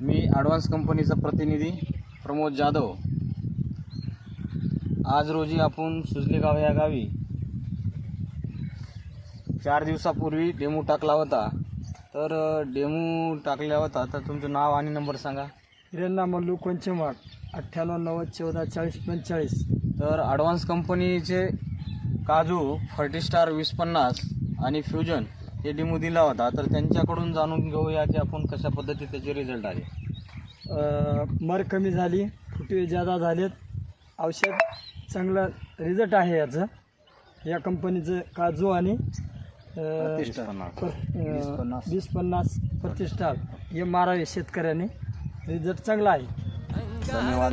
मी advance कंपनीचा प्रतिनिधी प्रमोद जाधव. आज रोजी आपण सुजलेगाव या गावी चार दिवसापूर्वी डेमो टाकला होता. तर डेमो टाकला होता. तर तुमचं नाव आणि नंबर सांगा. हिरण्णा मल्लू कोंचमाड अठ्ठ्याण्णव नव्वद चौदा चाळीस पंचेचाळीस. तर ॲडव्हान्स कंपनीचे काजू फर्टिस्टार वीस पन्नास आणि फ्युजन हे डेमो दिला होता. तर त्यांच्याकडून जाणून घेऊया की आपण कशा पद्धतीत त्याचे रिझल्ट आले. अं, मर कमी झाली फुटवे जादा झालेत. औषध चांगलं रिझल्ट आहे याचं. या कंपनीचं काजू आणि वीस पन्नास. पर- अं, वीस पन्नास प्रतिष्ठाल हे मारावे शेतकऱ्याने. रिझल्ट चांगला आहे. धन्यवाद.